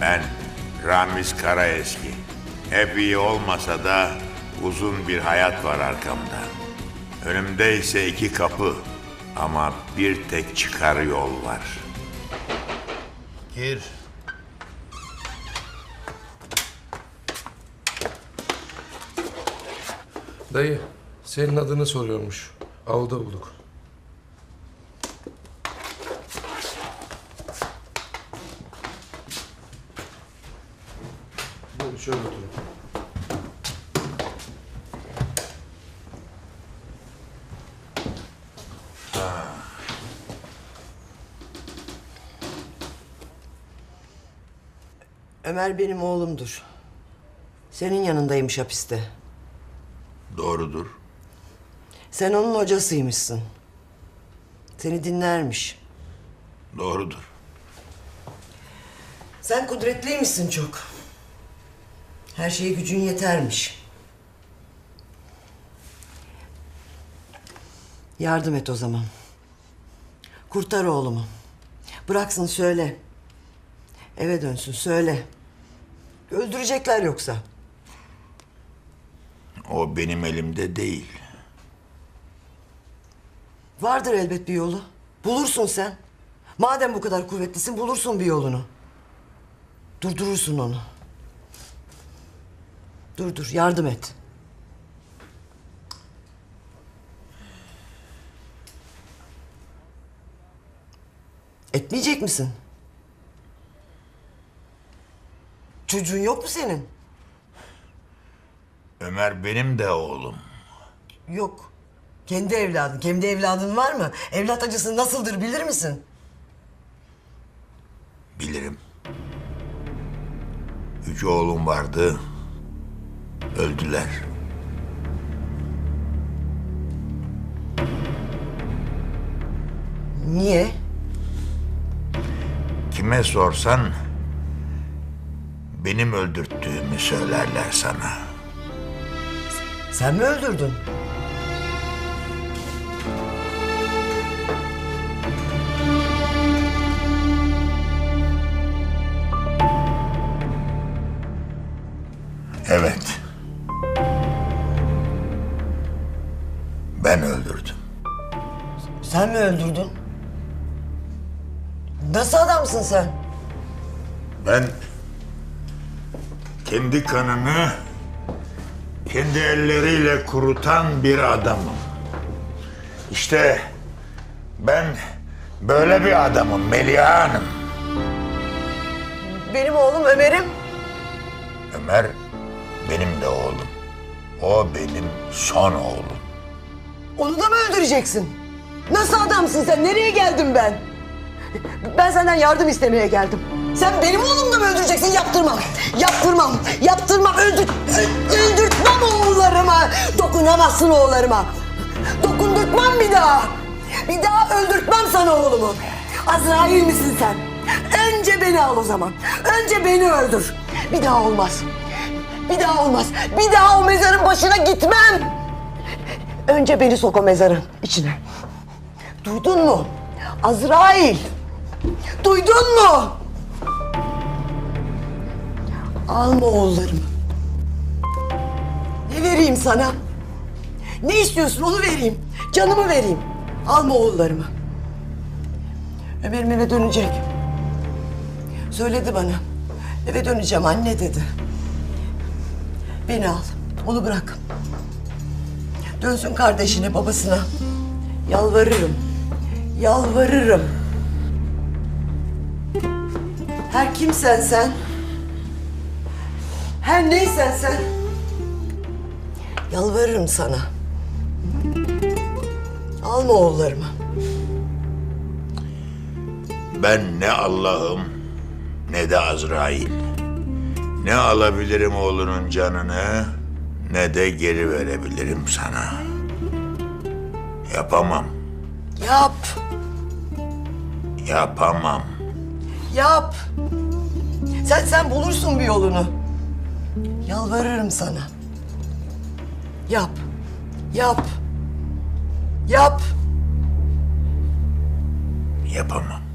Ben Ramiz Karaeski. Hep iyi olmasa da uzun bir hayat var arkamda. Önümde ise iki kapı ama bir tek çıkar yol var. Gir. Dayı, senin adını soruyormuş. Avda bulduk. Buyurun şöyle oturun. Ömer benim oğlumdur. Senin yanındaymış hapiste. Doğrudur. Sen onun hocasıymışsın. Seni dinlermiş. Doğrudur. Sen kudretliymişsin çok. Her şeye gücün yetermiş. Yardım et o zaman. Kurtar oğlumu. Bıraksın söyle. Eve dönsün söyle. Öldürecekler yoksa. O benim elimde değil. Vardır elbet bir yolu. Bulursun sen. Madem bu kadar kuvvetlisin bulursun bir yolunu. Durdurursun onu. Dur dur yardım et. Etmeyecek misin? Çocuğun yok mu senin? Ömer benim de oğlum. Yok. Kendi evladın. Kendi evladın var mı? Evlat acısı nasıldır bilir misin? Bilirim. Üç oğlum vardı. Öldüler. Niye? Kime sorsan benim öldürttüğümü söylerler sana. Sen mi öldürdün? Sen mi öldürdün? Nasıl adamsın sen? Ben kendi kanını kendi elleriyle kurutan bir adamım. İşte ben böyle bir adamım Meliha Hanım. Benim oğlum Ömer'im. Ömer benim de oğlum. O benim son oğlum. Onu da mı öldüreceksin? Nasıl adamsın sen? Nereye geldim ben? Ben senden yardım istemeye geldim. Sen benim oğlumu da mı öldüreceksin? Yaptırmam. Yaptırmam. Yaptırmam. Öldür, öldürtmem oğullarıma. Dokunamazsın oğullarıma. Dokundurtmam bir daha. Bir daha öldürtmem sana oğlumu. Azrail misin sen? Önce beni al o zaman. Önce beni öldür. Bir daha olmaz. Bir daha olmaz. Bir daha o mezarın başına gitmem. Önce beni sok o mezarın içine. Duydun mu? Azrail. Duydun mu? Alma oğullarımı. Ne vereyim sana? Ne istiyorsun onu vereyim. Canımı vereyim. Alma oğullarımı. Ömer'im eve dönecek. Söyledi bana. Eve döneceğim anne dedi. Beni al. Onu bırak. Dönsün kardeşine, babasına. Yalvarırım. Yalvarırım. Her kimsen sen. Her neysen sen. Yalvarırım sana. Alma oğullarımı. Ben ne Allah'ım ne de Azrail. Ne alabilirim oğlunun canını ne de geri verebilirim sana. Yapamam, Yap. Yapamam. Yap. Sen sen bulursun bir yolunu. Yalvarırım sana. Yap. Yap. Yap. Yapamam.